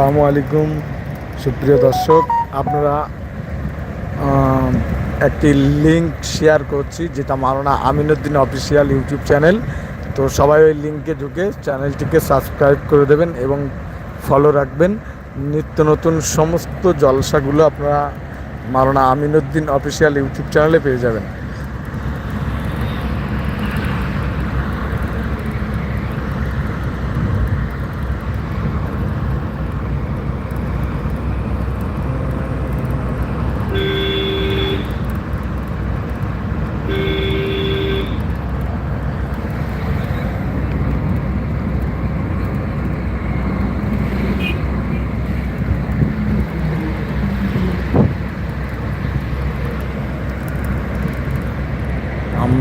আসসালামু আলাইকুম, সুপ্রিয় দর্শক। আপনারা একটি লিংক শেয়ার করছি, যেটা Maulana Aminuddin official YouTube channel. তো সবাই ওই লিঙ্কে ঢুকে চ্যানেলটিকে সাবস্ক্রাইব করে দেবেন এবং ফলো রাখবেন। নিত্য নতুন সমস্ত জলসাগুলো আপনারা মাওলানা আমিনুদ্দিন অফিসিয়াল ইউটিউব চ্যানেলে পেয়ে যাবেন।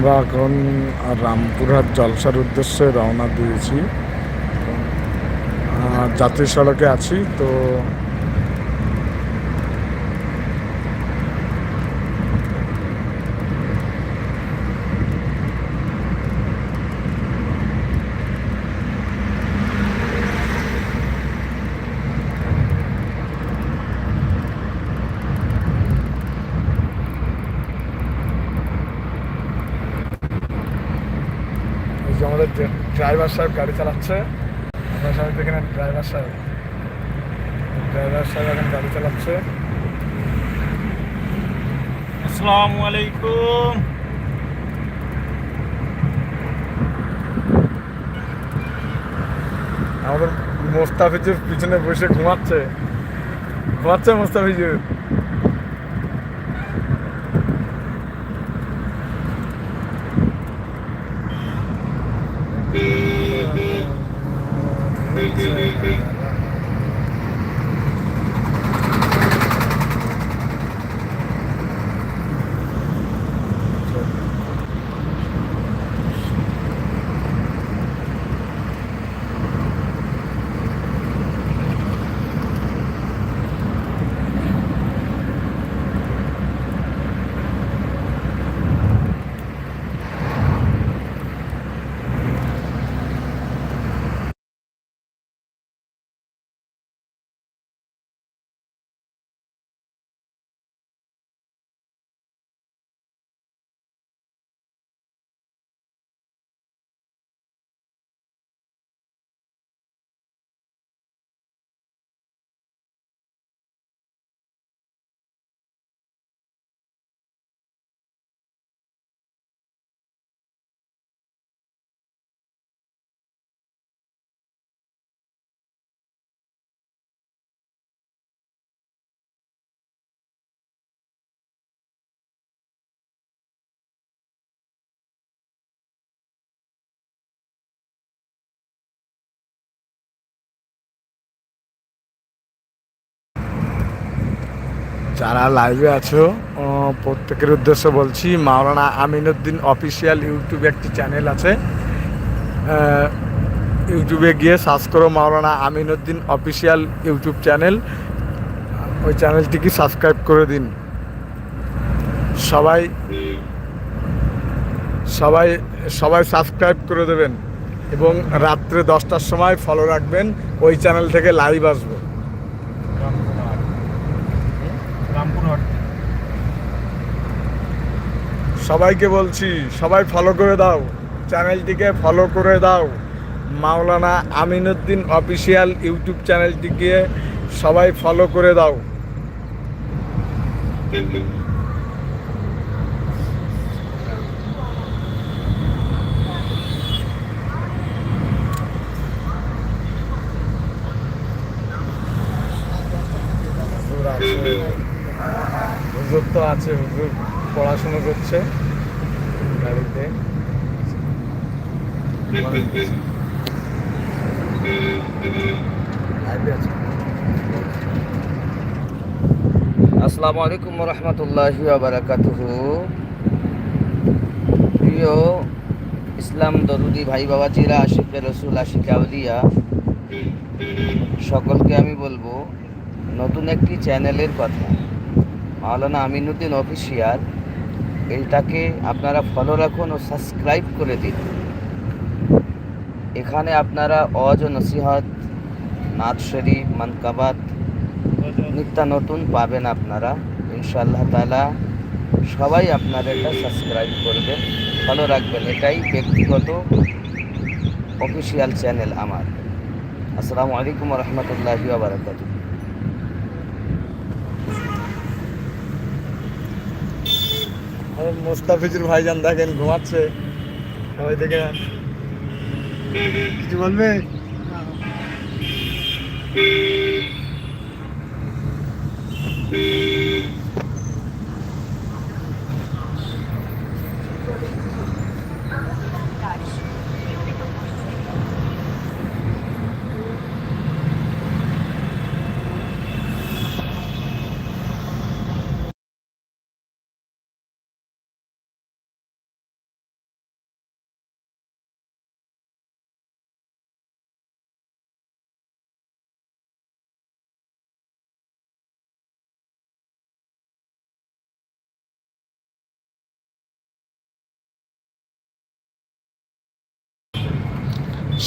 আমরা এখন রামপুরহাট জলসার উদ্দেশ্যে রওনা দিয়েছি। জাতীয় সড়কে আছি তো এই যে আমাদের ড্রাইভার সাহেব গাড়ি চালাচ্ছে। আপনার সাহেব দেখেন ড্রাইভার সাহেব। ড্রাইভার সাহেব এখন গাড়ি চালাচ্ছে। আসসালামু আলাইকুম। আমাদের মোস্তাফিজুর পিছনে বসে ঘুমাচ্ছে। ঘুমাচ্ছে মোস্তাফিজুর। Thank you. যারা লাইভে আছো প্রত্যেকের উদ্দেশ্যে বলছি, মাওলানা আমিনুদ্দিন অফিসিয়াল ইউটিউবে একটি চ্যানেল আছে। ইউটিউবে গিয়ে সার্চ করো Maulana Aminuddin official YouTube channel ওই চ্যানেলটিকে সাবস্ক্রাইব করে দিন। সবাই সবাই সবাই সাবস্ক্রাইব করে দেবেন এবং রাত্রে দশটার সময় ফলো রাখবেন। ওই চ্যানেল থেকে লাইভ আসবে রামপুরহাট রামপুরহাট সবাইকে বলছি, সবাই ফলো করে দাও, চ্যানেলটিকে ফলো করে দাও। মাওলানা আমিনুদ্দিন অফিসিয়াল ইউটিউব চ্যানেলটিকে সবাই ফলো করে দাও। হুজুর তো আছে, হুজুর পড়াশুনো করছে গাড়িতে। আসসালামু আলাইকুম রহমতুল্লাহি প্রিয় ইসলাম দরুদি ভাই বাবা বাবাজিরা, আশিক রসুল, আশিক আউলিয়া, সকলকে আমি বলব, নতুন একটি চ্যানেলের কথা। মাওলানা আমিনুদ্দিন অফিসিয়াল এইটাকে আপনারা ফলো রাখুন ও সাবস্ক্রাইব করে দিন। এখানে আপনারা অজ নসিহত নাথ শরীফ, মানকাবাত নিত্য নতুন পাবেন আপনারা। ইনশাআল্লাহ তালা সবাই আপনারা এটা সাবস্ক্রাইব করবেন ফলো রাখবেন। এটাই ব্যক্তিগত অফিসিয়াল চ্যানেল আমার। আসসালামু আলাইকুম রহমতুল্লাহি বারাকাতু আমার মোস্তাফিজুর ভাইজান দেখেন ঘুমাচ্ছে সবাই দেখে। কিছু বলবে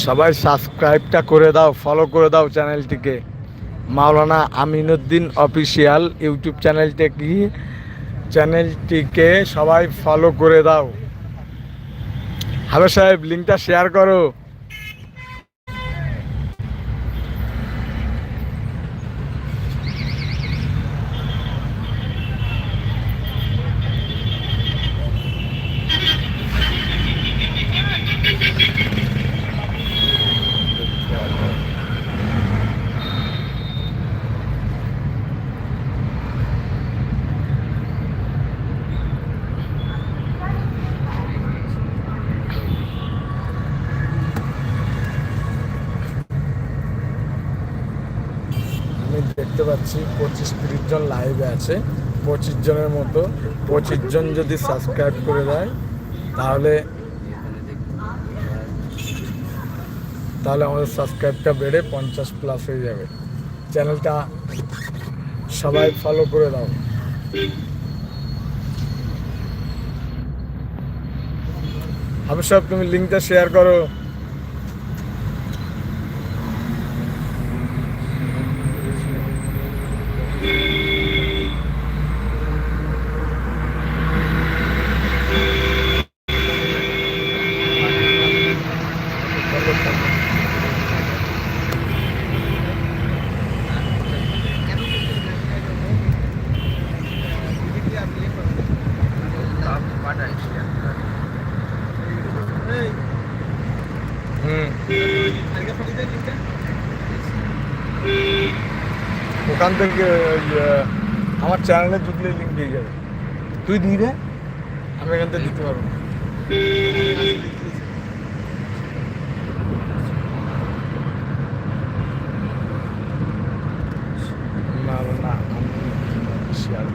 সবাই সাবস্ক্রাইবটা করে দাও ফলো করে দাও চ্যানেলটিকে। মাওলানা আমিনুদ্দিন অফিসিয়াল ইউটিউব চ্যানেলটা কি? চ্যানেলটিকে সবাই ফলো করে দাও। হ্যালো সাহেব লিঙ্কটা শেয়ার করো আমি পাচ্ছি পঁচিশ তিরিশ জন লাইভে আছে। পঁচিশ জনের মতো। পঁচিশ জন যদি সাবস্ক্রাইব করে দেয়, তাহলে তাহলে আমাদের সাবস্ক্রাইবটা বেড়ে পঞ্চাশ প্লাস হয়ে যাবে। চ্যানেলটা সবাই ফলো করে দাও। আমি সব তুমি লিঙ্কটা শেয়ার করো। ওখান থেকে আমার চ্যানেলে ঢুকলে লিঙ্ক পেয়ে যাবে। তুই দিই রে আমি এখান থেকে দিতে পারব না। না শেয়ার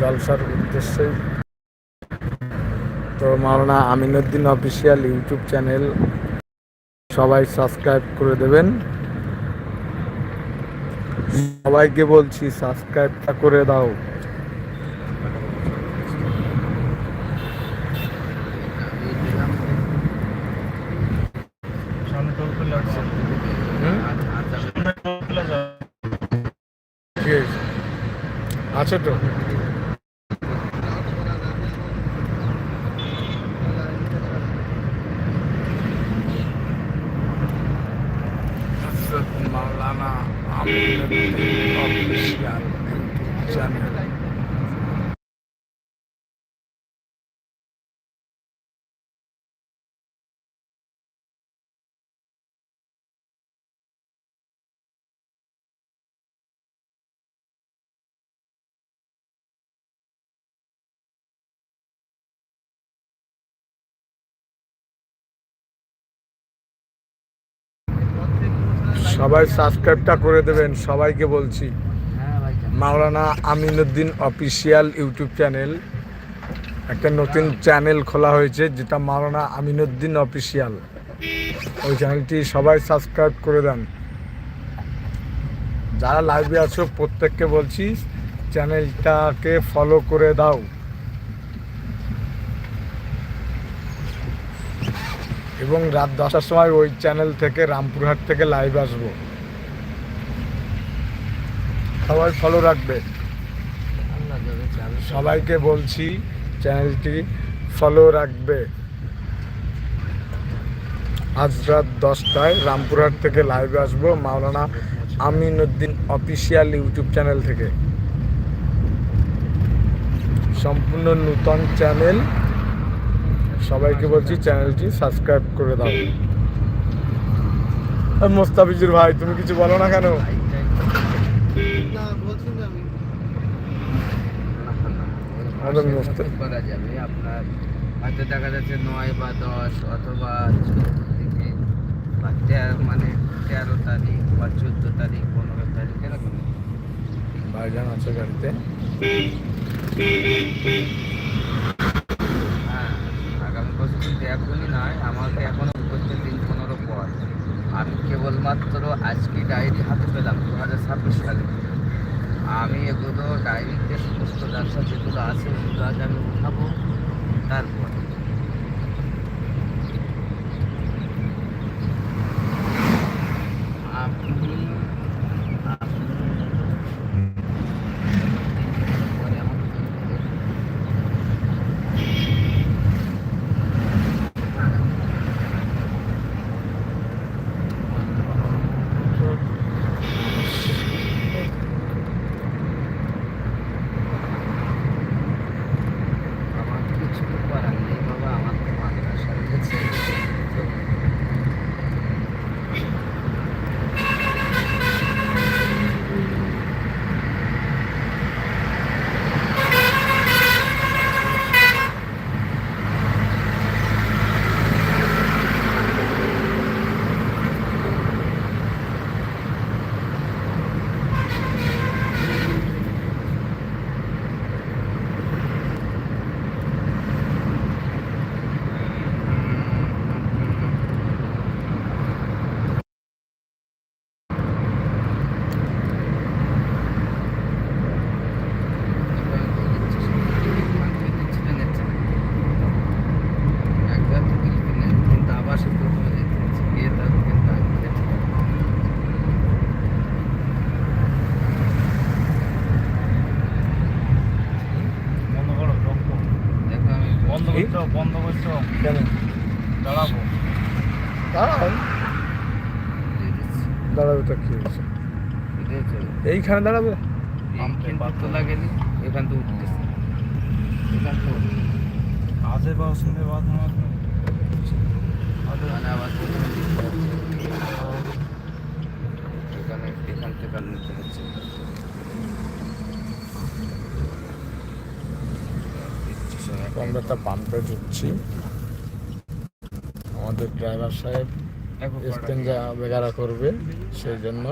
জলসার উদ্দেশ্যে। তো Maulana Aminuddin official YouTube channel সবাই সাবস্ক্রাইব করে দেবেন। সবাইকে বলছি সাবস্ক্রাইবটা করে দাও। আছে। আছে তো হযরত মাওলানা আমিনুদ্দিন অফিসিয়াল ইউটিউব সবাই সাবস্ক্রাইবটা করে দেবেন সবাইকে বলছি। হ্যাঁ Maulana Aminuddin official YouTube channel. একটা নতুন চ্যানেল খোলা হয়েছে যেটা মাওলানা আমিনুদ্দিন অফিসিয়াল। ওই চ্যানেলটি সবাই সাবস্ক্রাইব করে দেন। যারা লাইভে আছো প্রত্যেককে বলছি চ্যানেলটাকে ফলো করে দাও। এবং রাত দশটার সময় ওই চ্যানেল থেকে রামপুরহাট থেকে লাইভ আসব। সবাই ফলো রাখবে। সবাইকে বলছি চ্যানেলটি ফলো রাখবে। আজ রাত দশটায় রামপুরহাট থেকে লাইভে আসব, Maulana Aminuddin official YouTube channel থেকে। সম্পূর্ণ নূতন চ্যানেল সবাইকে বলছি চ্যানেলটি সাবস্ক্রাইব করে দাও। মোস্তাফিজুর ভাই তুমি কিছু বলো না কেন? মোস্তা- করা যাবে আপনার? হয়তো দেখা যাচ্ছে নয় বা দশ অথবা চোদ্দ থেকে বা মানে তেরো তারিখ বা চোদ্দ তারিখ পনেরো তারিখ এরকম। ভাইজান আছে গাড়িতে হ্যাঁ আগামী এখনই নয়, আমাকে এখনও করতে দিন পনেরো পর। আমি কেবলমাত্র আজকে ডায়েরি হাতে পেলাম দু হাজার ছাব্বিশ সালে। আমি এগুলো ডায়েরিতে সমস্ত ব্যবসা যেগুলো আছে, সেগুলো আজ আমি উঠাবো, তারপর আপনি আপনি পরে আমাকে বলবেন। আমার কিছু করার নেই বাবা আমার তো মাদ্রাসা রয়েছে তো একবার তো দিলেন কিন্তু আবার সে প্রথমে যেতে হচ্ছে গিয়ে তার কিন্তু আগে যেতে হবে। বন্ধ করো রক্ত দেখো আমি বন্ধ করছ। কেন? দাঁড়াবো। দাঁড়ান দাঁড়াবে তো কি এইখানে দাঁড়াবে? তো লাগেনি। এখান তো উঠতেছে। এখান তো আজে বা শুনে বাদ আমার আবার এখানে এখান থেকে নিতে হচ্ছে তো আমরা একটা পাম্পে ঢুকছি। আমাদের ড্রাইভার সাহেব এক্সচেঞ্জা বেগারা করবে। সেই জন্য।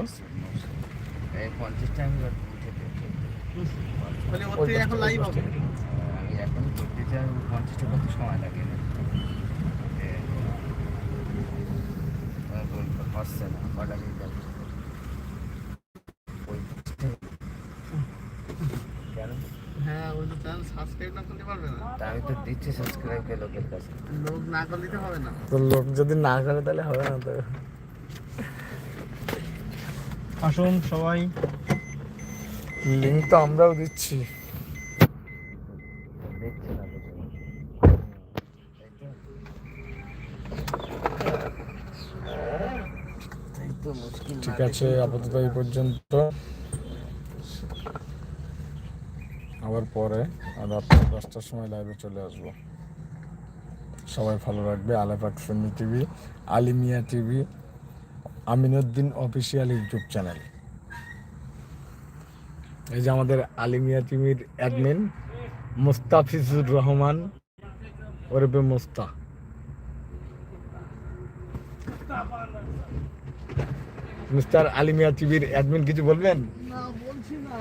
এই পঞ্চাশ টাইম উঠে দেখে তাহলে ওর থেকে এখন লাইভ হবে আমি এখন করতে চাই পঞ্চাশটা কত সময় লাগে না হচ্ছে না কটা দিন যাবে কেন হ্যাঁ ওই তো চ্যানেল সাবস্ক্রাইব না করতে পারবে না। আমি তো দিচ্ছি সাবস্ক্রাইবকে লোকের কাছে। লোক না করলে তো হবে না। তো লোক যদি না করে তাহলে হবে না তো। আসুন সবাই। লিঙ্ক তো আমরাও দিচ্ছি। ঠিক আছে আপাতত এই পর্যন্ত। আবার পরে রাত্রি দশটার সময় লাইভে চলে আসব। সবাই ভালো রাখবে। Alapak filmy TV, Alimia TV, Aminuddin official YouTube channel এই যে আমাদের আলিমিয়া টিভির অ্যাডমিন মুস্তাফিজুর রহমান ওরফে মুস্তা মিস্টার আলিমিয়া টিভির অ্যাডমিন কিছু বলবেন? না, বলছি না।